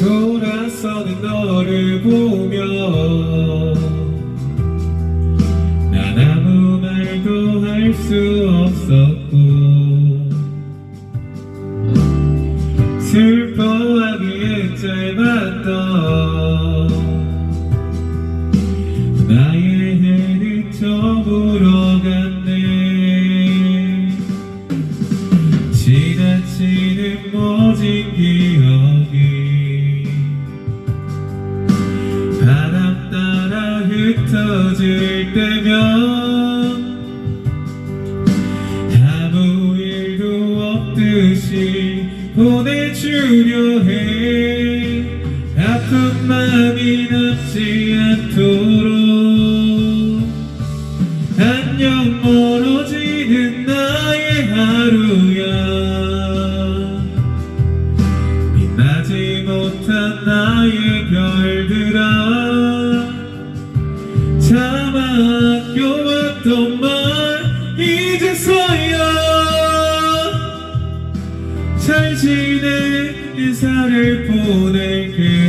돌아서는 너를 보며 난 아무 말도 할 수 없었고 슬퍼하기에 짧았던 흩어질 때면 아무 일도 없듯이 보내주려 해. 아픈 마음이 남지 않도록 안녕 멀어지는 나의 하루야. 빛나지 못한 나의 잘 지내 인사를 보낼게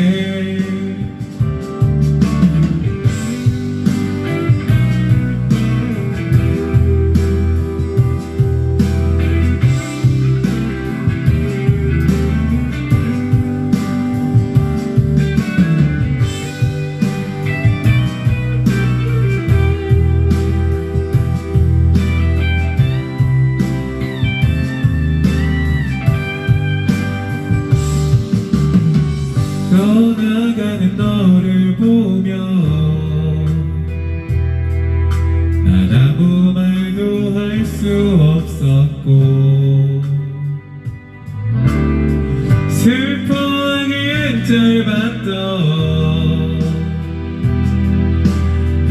떠나가는 너를 보며 난 아무 말도 할 수 없었고 슬퍼하기엔 짧았던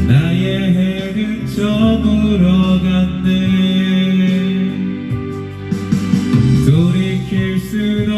나의 해는 저물어 갔네 돌이킬 순 없는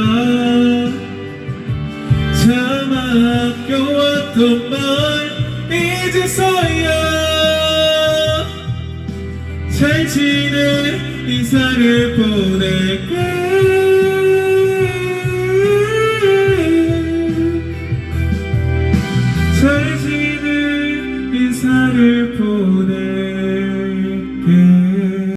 아껴왔던 말 이제서야 잘 지내 인사를 보낼게